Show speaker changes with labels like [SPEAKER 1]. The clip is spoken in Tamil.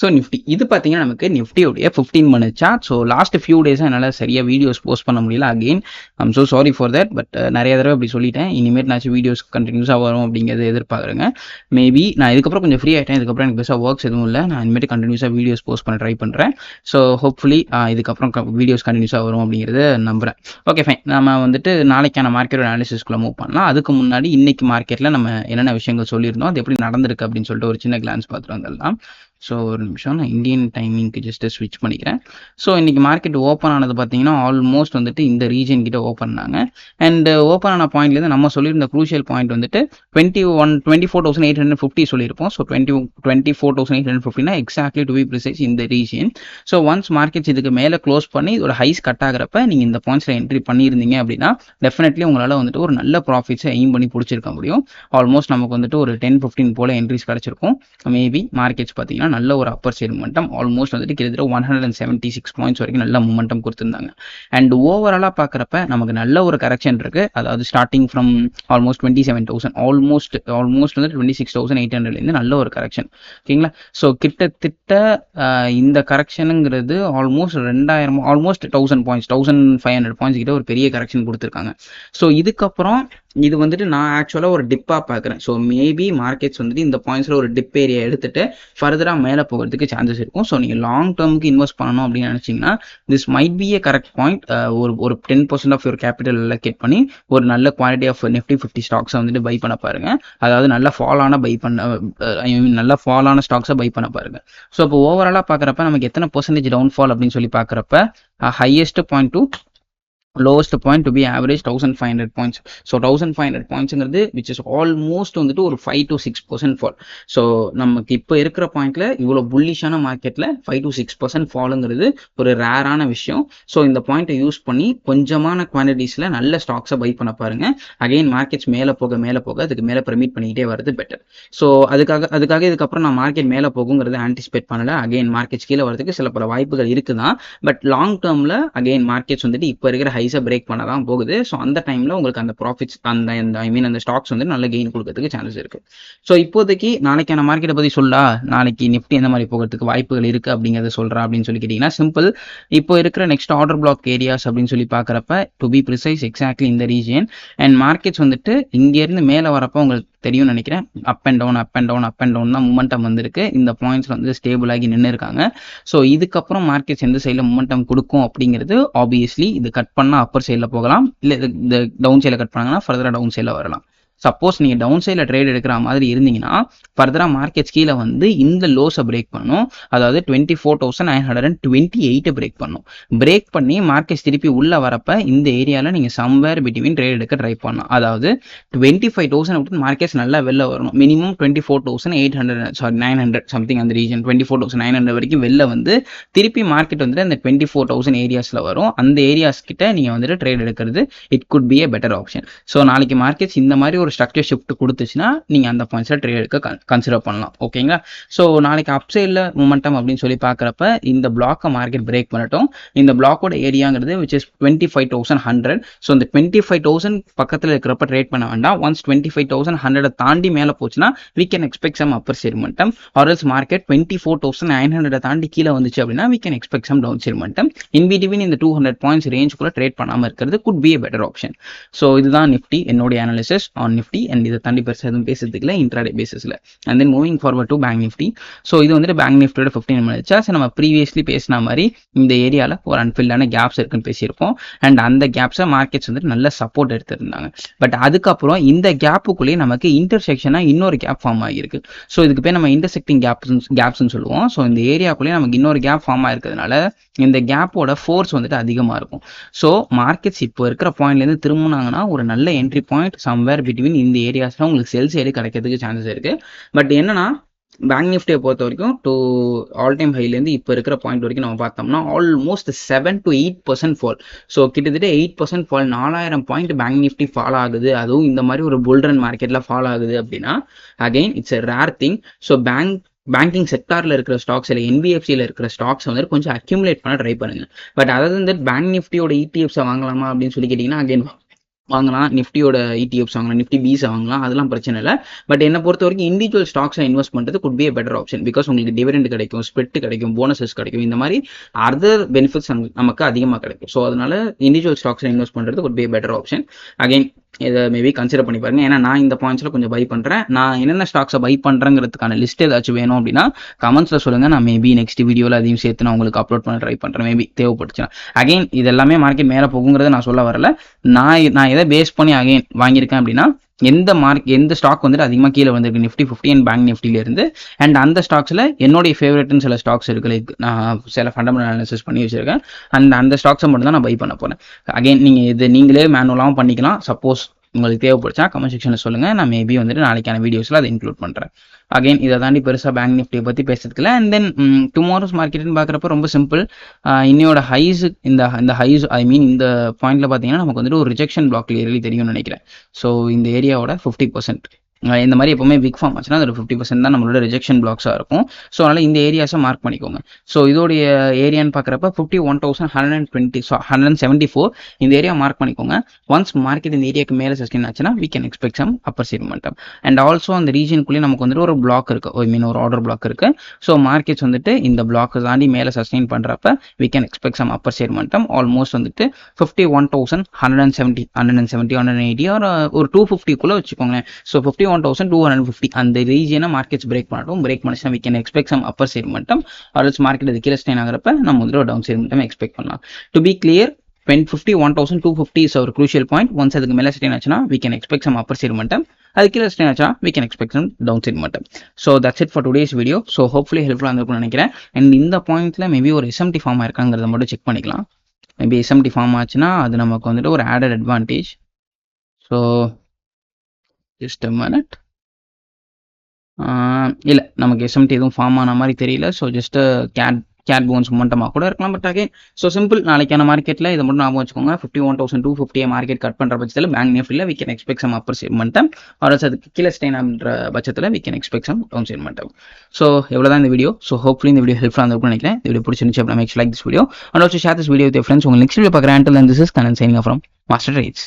[SPEAKER 1] ஸோ நிஃப்டி இது பார்த்தீங்கன்னா நமக்கு நிஃப்டியோடைய fifteen minute chart so last few டேஸாக என்னால் சரியாக வீடியோஸ் போஸ்ட் பண்ண முடியல. Again I'm so sorry for that but நிறைய தடவை அப்படி சொல்லிட்டேன். இனிமேல் நான் வீடியோஸ் கண்டினியூஸாக வரும் அப்படிங்கிறத எதிர்பார்க்குறேங்க. மேபி நான் இதுக்கப்புறம் கொஞ்சம் ஃப்ரீ ஆகிட்டேன் இதுக்கப்புறம் எனக்கு பெஸ்ட்டாக ஒர்க்ஸ் எதுவும் இல்லை. நான் இனிமேட்டு கண்டினியூஸாக வீடியோஸ் போஸ்ட் பண்ண ட்ரை பண்ணுறேன் ஸோ ஹோப்ஃபுல்லி இதுக்கப்புறம் வீடியோஸ் கண்டினியூஸாக வரும் அப்படிங்கிறத நம்புகிறேன் ஓகே ஃபைன் நம்ம வந்துட்டு நாளைக்கான மார்க்கெட் அனாலிசிஸ்க்குள்ள மூவ் பண்ணலாம். அதுக்கு முன்னாடி இன்னைக்கு மார்க்கெட்டில் நம்ம என்னென்ன விஷயங்கள் சொல்லியிருந்தோம்? அது எப்படி நடந்திருக்கு அப்படின்னு சொல்லிட்டு ஒரு சின்ன கிளான்ஸ் பார்த்துட்டு வந்துடலாம். ஸோ ஒரு நிமிஷம் நான் இந்தியன் டைமிங்க்கு ஜஸ்ட் ஸ்விட்ச் பண்ணிக்கிறேன். ஸோ இன்னைக்கு மார்க்கெட் ஓப்பன் ஆனது பார்த்தீங்கன்னா ஆல்மோஸ்ட் வந்துட்டு இந்த ரீஜன் கிட்ட ஓப்பன் ஆனாங்க அண்ட் ஓப்பன் ஆன பாயிண்ட்லேருந்து நம்ம சொல்லியிருந்த குரூஷியல் பாயிண்ட் வந்துட்டு twenty one twenty four thousand eight hundred fifty சொல்லியிருப்போம். So twenty twenty four thousand eight hundred ஃபிஃப்டினா exactly to be precise இந்த ரீஜன் ஸோ ஒன்ஸ் மார்க்கெட்ஸ் இதுக்கு மேலே க்ளோஸ் பண்ணி இதோட ஹைஸ் கட் ஆகிறப்ப நீங்கள் இந்த பாயிண்ட்ஸில் என்ட்ரி பண்ணியிருந்தீங்க அப்படின்னா டெஃபினெட்லி உங்களால் வந்துட்டு ஒரு நல்ல ப்ராஃபிட்ஸை எய்ம் பண்ணி பிடிச்சிருக்க முடியும். ஆல்மோஸ்ட் நமக்கு வந்துட்டு ஒரு டென் ஃபிஃப்டின் போல என்ட்ரிஸ் கிடச்சிருக்கும். மேபி மார்க்கெட்ஸ் பார்த்தீங்கன்னா நல்ல ஒரு அப்பர் சைடு மொமெண்டம் ஆல்மோஸ்ட் வந்துட்டு கிட்டத்தட்ட one hundred and seventy six points வரைக்கும் நல்ல மொமெண்டம் கொடுத்துருந்தாங்க. அண்ட் ஓவராலாக பார்க்குறப்ப நமக்கு நல்ல ஒரு கரெக்ஷன் இருக்கு. அதாவது starting from almost twenty seven thousand almost almost வந்து டுவெண்ட்டி சிக்ஸ் தௌசண்ட் எயிட் ஹண்ட்ரட்லேருந்து நல்ல ஒரு கரெக்ஷன் ஓகேங்களா? ஸோ கிட்டத்தட்ட இந்த கரெக்ஷனுங்கிறது ஆல்மோஸ்ட் ரெண்டாயிரம் almost thousand points thousand five hundred points கிட்ட ஒரு பெரிய கரெக்ஷன் கொடுத்துருக்காங்க. ஸோ இதுக்கப்புறம் இது வந்துட்டு நான் ஆக்சுவலாக ஒரு டிப்பாக பார்க்குறேன் ஸோ மேபி மார்க்கெட்ஸ் வந்துட்டு இந்த பாயிண்ட்ஸில் ஒரு டிப் ஏரியா எடுத்துட்டு ஃபர்தராக மேலே போகிறதுக்கு சான்சஸ் இருக்கும். ஸோ நீங்கள் லாங் டேர்முக்கு இன்வெஸ்ட் பண்ணணும் அப்படின்னு நினச்சிங்கன்னா this might be a correct point ஒரு ஒரு ten percent of your capital allocate பண்ணி ஒரு நல்ல குவாலிட்டி ஆஃப் நிஃப்டி ஃபிஃப்டி ஸ்டாக்ஸை வந்துட்டு பை பண்ண பாருங்க. அதாவது நல்ல ஃபாலான பை பண்ண ஐ மீன் நல்ல ஃபாலான ஸ்டாக்ஸை பை பண்ண பாருங்க. ஸோ இப்போ ஓவராலாக பார்க்குறப்ப நமக்கு எத்தனை பர்சன்டேஜ் டவுன்ஃபால் அப்படின்னு சொல்லி பார்க்குறப்ப highest point to lowest point to be average thousand five hundred points so thousand five hundred பாயிண்ட்ஸுங்கிறது which is almost வந்துட்டு ஒரு five to six percent fall so நமக்கு இப்போ இருக்கிற பாயிண்ட்ல இவ்வளோ புல்லிஷான மார்க்கெட்டில் ஃபைவ் டு சிக்ஸ் பர்சன்ட் ஃபாலுங்கிறது ஒரு ரேரான விஷயம். ஸோ இந்த பாயிண்ட்டை யூஸ் பண்ணி கொஞ்சமான குவான்டிட்டிஸில் நல்ல ஸ்டாக்ஸை பை பண்ண பாருங்க. அகைன் மார்க்கெட்ஸ் மேலே போக மேலே போக அதுக்கு மேலே ப்ரமிட் பண்ணிக்கிட்டே வரது பெட்டர் ஸோ அதுக்காக அதுக்காக இதுக்கப்புறம் நான் மார்க்கெட் மேலே போகுங்கிறத ஆன்டிசிபேட் பண்ணல. அகைன் மார்க்கெட்ஸ் கீழே வரதுக்கு சில பல வாய்ப்புகள் இருக்குதான். பட் லாங் டேர்மில் அகைன் மார்க்கெட்ஸ் வந்துட்டு இப்போ இருக்கிற ஹை ப்ரைஸை பிரேக் பண்ண தான் போகுது. ஸோ அந்த டைமில் உங்களுக்கு அந்த ப்ராஃபிட்ஸ் அந்த அந்த ஐ மீன் அந்த ஸ்டாக்ஸ் வந்து நல்ல கெயின் கொடுக்கறதுக்கு சான்சஸ் இருக்கு. ஸோ இப்போதைக்கு நாளைக்கான மார்க்கெட்டை பற்றி சொல்லா? நாளைக்கு நிஃப்டி எந்த மாதிரி போகிறதுக்கு வாய்ப்புகள் இருக்கு அப்படிங்கிறத சொல்கிறேன் அப்படின்னு சொல்லி கேட்டிங்கன்னா சிம்பிள் இப்போ இருக்கிற நெக்ஸ்ட் ஆர்டர் பிளாக் ஏரியாஸ் அப்படின்னு சொல்லி பார்க்குறப்ப டு பி ப்ரிசைஸ் எக்ஸாக்ட்லி இந்த ரீஜன் அண்ட் மார்க்கெட்ஸ் வந்துட்டு இங்கேருந்து மேலே வரப்போ உங்களுக்கு தெரியும்னு நினைக்கிறேன். Up and down up and down up and down தான் மூமெண்டம் வந்திருக்கு. இந்த பாயிண்ட்ஸ் வந்து ஸ்டேபிள் ஆகி நின்று இருக்காங்க. ஸோ இதுக்கப்புறம் மார்க்கெட்ஸ் எந்த சைடில் மூமெண்டம் கொடுக்கும் அப்படிங்கிறது ஆப்வியஸ்லி இது கட் பண்ணால் அப்பர் சைடில் போகலாம். இல்லை இது இந்த டவுன் சைடில் கட் பண்ணாங்கன்னா ஃபர்தராக டவுன் சைடில் வரலாம். சப்போஸ் நீங்கள் டவுன் சைடில் ட்ரேட் எடுக்கிற மாதிரி இருந்தீங்கன்னா ஃபர்தராக மார்க்கெட்ஸ் கீழே வந்து இந்த லோஸை பிரேக் பண்ணும். அதாவது twenty four thousand nine hundred and twenty எயிட்டை break பண்ணும். பிரேக் பண்ணி மார்க்கெட்ஸ் திருப்பி உள்ளே வரப்போ இந்த ஏரியாவில் நீங்கள் சம்வேர் பிட்வீன் ட்ரேட் எடுக்க ட்ரை பண்ணணும் அதாவது டுவெண்ட்டி ஃபைவ் தௌசண்ட் விட்டு மார்க்கெட்ஸ் நல்லா வெளில வரணும். Minimum twenty four thousand eight hundred sorry nine hundred something அந்த region twenty four thousand nine hundred வரைக்கும் வெளில வந்து திருப்பி மார்க்கெட் வந்துட்டு அந்த டுவெண்ட்டி ஃபோர் தௌசண்ட் ஏரியாஸில் வரும். அந்த ஏரியாஸ் கிட்ட நீங்கள் வந்துட்டு ட்ரேட் எடுக்கிறது it good be a better option so நாளைக்கு மார்க்கெட்ஸ் இந்த மாதிரி ஒரு ஸ்ட்ரக்சர் ஷிஃப்ட் கொடுத்துச்சுன்னா நீங்கள் அந்த பாயிண்ட்ஸில் ட்ரேட் எடுக்க கன்சிடர் பண்ணலாம். ஓகேங்களா ஸோ நாளைக்கு அப்சைடில் மூமெண்டம் அப்படின்னு சொல்லி பார்க்குறப்ப இந்த பிளாக்கை மார்க்கெட் பிரேக் பண்ணட்டும். இந்த பிளாக்கோட ஏரியாங்கிறது which is twenty five thousand hundred so இந்த டுவெண்ட்டி ஃபைவ் தௌசண்ட் பக்கத்தில் இருக்கிறப்ப ட்ரேட் பண்ண வேண்டாம். Once twenty five thousand hundred தாண்டி மேலே போச்சுன்னா we can expect some upper side or else market twenty four thousand nine hundred தாண்டி கீழே வந்துச்சு அப்படின்னா we can expect some down side momentum. In இந்த டூ ஹண்ட்ரட் பாயிண்ட்ஸ் ரேஞ்சுக்குள்ளே ட்ரேட் பண்ணாமல் இருக்கிறது good be a better option so இதுதான் நிஃப்டி என்னுடைய அனாலிசிஸ் ஆன் நிஃப்டி அண்ட் இதை தாண்டி பெருசாக எதுவும் பேசுறதுக்குல இன்ட்ராடே பேசிஸில் and then moving forward to bank Nifty so இது வந்துட்டு பேங்க் நிஃப்டியோட ஃபிஃப்டின் மினிட்ஸ் நம்ம ப்ரீவியஸ்லி பேசின மாதிரி இந்த ஏரியாவில் ஒரு அன்ஃபில்டான கேப்ஸ் இருக்குன்னு பேசியிருப்போம். அண்ட் அந்த கேப்ஸை மார்க்கெட்ஸ் வந்துட்டு நல்ல சப்போர்ட் எடுத்திருந்தாங்க. பட் அதுக்கப்புறம் இந்த கேப்புக்குள்ளேயே நமக்கு இன்டர்செக்ஷனாக இன்னொரு கேப் ஃபார்ம் ஆகியிருக்கு. ஸோ இதுக்கு பேர் நம்ம இன்டர்செக்டிங் கேப்ஸ் கேப்ஸ்னு சொல்லுவோம். ஸோ இந்த ஏரியாக்குள்ளேயே நமக்கு இன்னொரு கேப் ஃபார்ம் ஆயிருக்கிறதுனால இந்த கேப்போட ஃபோர்ஸ் வந்துட்டு அதிகமாக இருக்கும். ஸோ மார்க்கெட்ஸ் இப்போ இருக்கிற பாயிண்ட்லேருந்து திரும்பினாங்கன்னா ஒரு நல்ல என்ட்ரி பாயிண்ட் சம்வேர் பிட்வீன் இந்த ஏரியாஸ்லாம் உங்களுக்கு செல்ஸ் சைடு கிடைக்கிறதுக்கு சான்சஸ் இருக்கு. பட் என்னன்னா பேங்க் நிஃப்டியை பொறுத்த வரைக்கும் டு ஆல் டைம் ஹைலேருந்து இப்போ இருக்கிற பாயிண்ட் வரைக்கும் நம்ம பார்த்தோம்னா almost seven to eight percent fall so கிட்டத்தட்ட எயிட் பர்சன்ட் ஃபால் நாலாயிரம் பாயிண்ட் பேங்க் நிஃப்டி ஃபால் ஆகுது. அதுவும் இந்த மாதிரி ஒரு புல்ரன் மார்க்கெட்டில் ஃபால் ஆகுது அப்படின்னா again it's a rare thing so bank banking செக்டாரில் இருக்கிற ஸ்டாக்ஸ் இல்லை என்பிஎஃப்சியில் இருக்கிற ஸ்டாக்ஸ் வந்து கொஞ்சம் அக்யூமுலேட் பண்ண ட்ரை பண்ணுங்க. பட் அதாவது வந்து பேங்க் நிஃப்டியோட இடிஎஃப்ஸை வாங்கலாமா அப்படின்னு சொல்லி கேட்டிங்கன்னா அகைன் வாங்கலாம் நிஃப்டியோட இடிஎஃப்ஸ் வாங்கலாம் நிஃப்டி பீஸ் வாங்கலாம் அதெல்லாம் பிரச்சனை இல்லை. பட் என்ன பொறுத்த வரைக்கும் இண்டிவிஜுவல் ஸ்டாக்ஸில் இன்வெஸ்ட் பண்ணுறது good be a better option because உங்களுக்கு டிவிடெண்ட் கிடைக்கும் ஸ்பெட் கிடைக்கும் போனஸஸ் கிடைக்கும். இந்த மாதிரி அதர் பெனிஃபிட்ஸ் நமக்கு அதிகமாக கிடைக்கும். ஸோ அதனால இண்டிவிஜுவல் ஸ்டாக்ஸை இன்வெஸ்ட் பண்ணுறது good be a better option again இதை மேபி கன்சிடர் பண்ணி பாருங்க. ஏன்னா நான் இந்த பாயிண்ட்ஸில் கொஞ்சம் பை பண்ணுறேன் நான் என்னென்ன ஸ்டாக்ஸை பை பண்ணுறேங்கிறதுக்கான லிஸ்ட் ஏதாச்சும் வேணும் அப்படின்னா கமெண்ட்ஸில் சொல்லுங்கள் நான் மேபி நெக்ஸ்ட் வீடியோவில் அதையும் சேர்த்து நான் உங்களுக்கு அப்லோட் பண்ண ட்ரை பண்ணுறேன் மேபி தேவைப்பட்டுச்சுன்னா அகைன் இது எல்லாமே மார்க்கெட் மேலே போகுங்கிறத நான் சொல்ல வரல. நான் நான் எதை பேஸ் பண்ணி அகைன் வாங்கியிருக்கேன் அப்படின்னா எந்த மார்க் எந்த ஸ்டாக் வந்துட்டு அதிகமாக கீழே வந்திருக்கு? நிஃப்டி ஃபிஃப்டி அண்ட் பேங்க் நிஃப்டிலேருந்து அண்ட் அந்த ஸ்டாக்ஸில் என்னுடைய ஃபேவரட்னு சில ஸ்டாக்ஸ் இருக்கு. லைக் நான் சில ஃபண்டமெண்டல் அனாலிசிஸ் பண்ணி வச்சிருக்கேன். அண்ட் அந்த ஸ்டாக்ஸை மட்டும் தான் நான் பை பண்ண போகிறேன் அகைன் நீங்கள் இது நீங்களே மேனுவலாகவும் பண்ணிக்கலாம். சப்போஸ் உங்களுக்கு தேவைப்படுச்சா கமெண்ட் செக்ஷனில் சொல்லுங்கள் நான் மேபி வந்துட்டு நாளைக்கான வீடியோஸில் அதை இன்க்ளூட் பண்ணுறேன் அகைன் இதை தாண்டி பெருசாக பேங்க் நிஃப்டியை பற்றி பேசுறதுக்குல அண்ட் தென் டுமாரோஸ் மார்க்கெட்னு பார்க்குறப்ப ரொம்ப சிம்பிள் இன்னையோட ஹைஸ் இந்த இந்த ஹைஸ் ஐ மீன் இந்த பாயிண்ட்ல பார்த்தீங்கன்னா நமக்கு வந்துட்டு ஒரு ரிஜெக்ஷன் பிளாக் கிளியர்லி தெரியும்னு நினைக்கிறேன். ஸோ இந்த ஏரியாவோட ஃபிஃப்டி பர்சன்ட் இந்த மாதிரி எப்பவுமே பிக் ஃபார்ம் ஆச்சுன்னா அது ஃபிஃப்டி பர்சன்ட் தான் நம்மளோட ரிஜெக்ஷன் பிளாக்ஸாக இருக்கும். ஸோ அதனால் இந்த ஏரியாஸை மார்க் பண்ணிக்கோங்க. ஸோ இதோடைய ஏரியான்னு பார்க்குறப்ப fifty one thousand hundred and twenty hundred and seventy four இந்த ஏரியா மார்க் பண்ணிக்கோங்க. ஒன்ஸ் மார்க்கெட் இந்த ஏரியாக்கு மேலே சஸ்டெயின் ஆச்சுன்னா we can expect some upper side and also அந்த ரீஜனுக்குள்ளே நமக்கு வந்துட்டு ஒரு பிளாக் இருக்கு. ஐ மீன் ஒரு ஆர்டர் பிளாக் இருக்கு. ஸோ மார்க்கெட்ஸ் வந்துட்டு இந்த பிளாக்கை தாண்டி மேலே சஸ்டெயின் பண்ணுறப்ப we can expect some upper side almost வந்துட்டு fifty one thousand hundred and seventy hundred and seventy hundred eighty ஒரு டூ ஃபிஃப்டிக்குள்ளே வச்சுக்கோங்களேன். So fifty fifty one thousand two hundred fifty அந்த ரீஜியனை மார்க்கெட்ஸ் பிரேக் பண்ணட்டும். Break பண்ணிச்சுனா we can expect some upper side மட்டும் ஆர்எல்ஸ் மார்க்கெட் அது கீழே ஸ்டெயின் ஆகிறப்ப நம்ம வந்து ஒரு டவுன் சைடு மட்டும் எக்ஸ்பெக்ட் பண்ணலாம். To be clear ten fifty one thousand two fifty is ஒரு க்ரூஷியல் பாயிண்ட் ஒன்ஸ் அதுக்கு மேலே ஸ்டெயின் ஆச்சுன்னா we can expect some upper side மட்டும் அது கீழே ஸ்டே ஆச்சா we can expect some down side மட்டும் so that's it for today's video so hopefully ஹெல்ப்ஃபுல்லாக இருந்திருக்கும்னு நினைக்கிறேன். அண்ட் இந்த பாயிண்ட்ல மேபி ஒரு எஸ்எம்டி ஃபார்ம் இருக்காங்கிறத மட்டும் செக் பண்ணிக்கலாம். மேபி எஸ்எம்டி ஃபார்ம் ஆச்சுன்னா அது நமக்கு வந்துட்டு ஒரு added advantage so just a minute. இல்லை நமக்கு எஸ்எம்டி எதுவும் ஃபார்ம் ஆன மாதிரி தெரியல. So just cat cat bounce மொமெண்டமாக கூட இருக்கலாம். பட் அகைன் ஸோ சிம்பிள் நாளைக்கான மார்க்கெட்டில் இதை மட்டும் ஞாபகம் வச்சுக்கோங்க. ஃபிஃப்டி ஒன் தௌசண்ட் டூ ஃபிஃப்டியை மார்க்கெட் கட் பண்ணுற பட்சத்தில் bank நேஃபில் we can expect some upper செக்மெண்டம் or else அதுக்கு கீழே ஸ்டெயின் ஆகிற பட்சத்தில் we can expect some down செக்மெண்டம் so எவ்வளோ தான் இந்த வீடியோ ஸோ ஹோப்ஃபுல்லி இந்த வீடியோ ஹெல்ப்ஃபுல்லாக இருந்திருக்கும்னு நினைக்கிறேன். இந்த வீடியோ பிடிச்சிருந்துச்சு அப்படின்னா max like this video and also share this video with friends உங்களுக்கு நெக்ஸ்ட் வீடியோ பார்க்குறேன் and this is Kannan signing from master rights